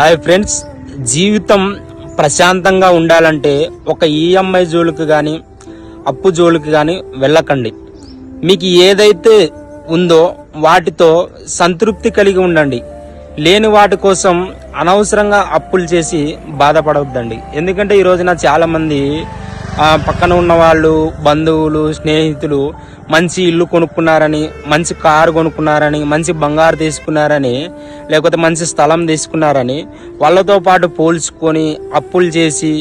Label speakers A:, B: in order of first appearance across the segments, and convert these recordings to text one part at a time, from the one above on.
A: Hi friends జీవితం ప్రశాంతంగా ఉండాలంటే ఒక ఈఎంఐ జోలికి కానీ అప్పు జోలికి కానీ వెళ్ళకండి. మీకు ఏదైతే ఉందో వాటితో సంతృప్తి కలిగి ఉండండి. లేని వాటి కోసం అనవసరంగా అప్పులు చేసి బాధపడవద్దండి. ఎందుకంటే ఈరోజున చాలామంది పక్కన ఉన్న వాళ్ళు బంధువులు స్నేహితులు మంచి ఇల్లు కొనుక్కున్నారని మంచి కారు కొనుక్కున్నారని మంచి బంగారు తీసుకున్నారని లేకపోతే మంచి స్థలం తీసుకున్నారని వాళ్ళతో పాటు పోల్చుకొని అప్పులు చేసి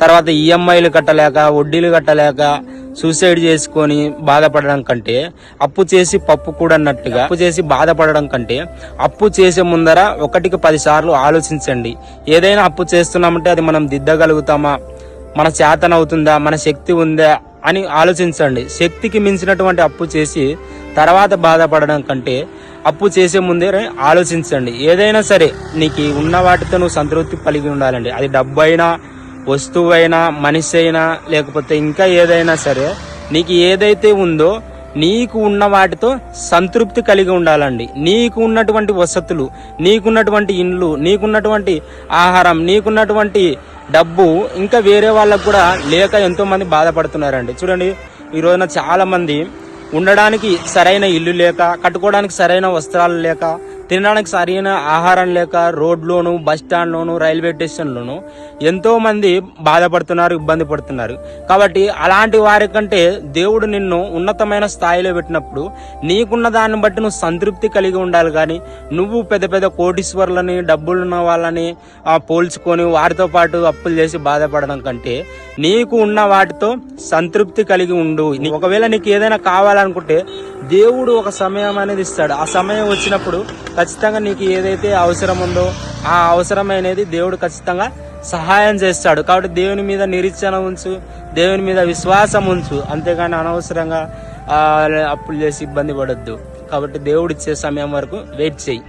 A: తర్వాత ఈఎంఐలు కట్టలేక వడ్డీలు కట్టలేక సూసైడ్ చేసుకొని బాధపడడం కంటే అప్పు చేసి పప్పు కూడా అన్నట్టుగా అప్పు చేసి బాధపడడం కంటే అప్పు చేసే ముందర ఒకటికి పదిసార్లు ఆలోచించండి. ఏదైనా అప్పు చేస్తున్నామంటే అది మనం దిద్దగలుగుతామా? మన చేతనవుతుందా మన శక్తి ఉందా అని ఆలోచించండి. శక్తికి మించినటువంటి అప్పు చేసి తర్వాత బాధపడడం కంటే అప్పు చేసే ముందే ఆలోచించండి. ఏదైనా సరే నీకు ఉన్న వాటితో నువ్వు సంతృప్తి కలిగి ఉండాలండి. అది డబ్బు అయినా వస్తువు అయినా మనిషి అయినా లేకపోతే ఇంకా ఏదైనా సరే నీకు ఏదైతే ఉందో నీకు ఉన్న వాటితో సంతృప్తి కలిగి ఉండాలండి. నీకు ఉన్నటువంటి వసతులు నీకున్నటువంటి ఇండ్లు నీకున్నటువంటి ఆహారం నీకున్నటువంటి డబ్బు ఇంకా వేరే వాళ్ళకు కూడా లేక ఎంతో మంది బాధపడుతున్నారండి. చూడండి ఈ రోజున చాలా మంది ఉండడానికి సరైన ఇల్లు లేక కట్టుకోవడానికి సరైన వస్త్రాలు లేక తినడానికి సరైన ఆహారం లేక రోడ్లోను బస్ రైల్వే స్టేషన్లోను ఎంతో మంది బాధపడుతున్నారు ఇబ్బంది పడుతున్నారు. కాబట్టి అలాంటి వారి కంటే దేవుడు నిన్ను ఉన్నతమైన స్థాయిలో పెట్టినప్పుడు నీకున్న దాన్ని బట్టి నువ్వు సంతృప్తి కలిగి ఉండాలి కానీ నువ్వు పెద్ద పెద్ద కోటీశ్వర్లని డబ్బులున్న వాళ్ళని పోల్చుకొని వారితో పాటు అప్పులు చేసి బాధపడడం కంటే నీకు ఉన్న వాటితో సంతృప్తి కలిగి ఉండు. నీ- ఒకవేళ నీకు ఏదైనా కావాలనుకుంటే దేవుడు ఒక సమయం అనేది ఇస్తాడు. ఆ సమయం వచ్చినప్పుడు ఖచ్చితంగా నీకు ఏదైతే అవసరం ఉందో ఆ అవసరం అనేది దేవుడు ఖచ్చితంగా సహాయం చేస్తాడు. కాబట్టి దేవుని మీద నిరీక్షణ ఉంచు దేవుని మీద విశ్వాసం ఉంచు. అంతేగాని అనవసరంగా అప్పులు చేసి ఇబ్బంది పడద్దు. కాబట్టి దేవుడు ఇచ్చే సమయం వరకు వెయిట్ చేయి.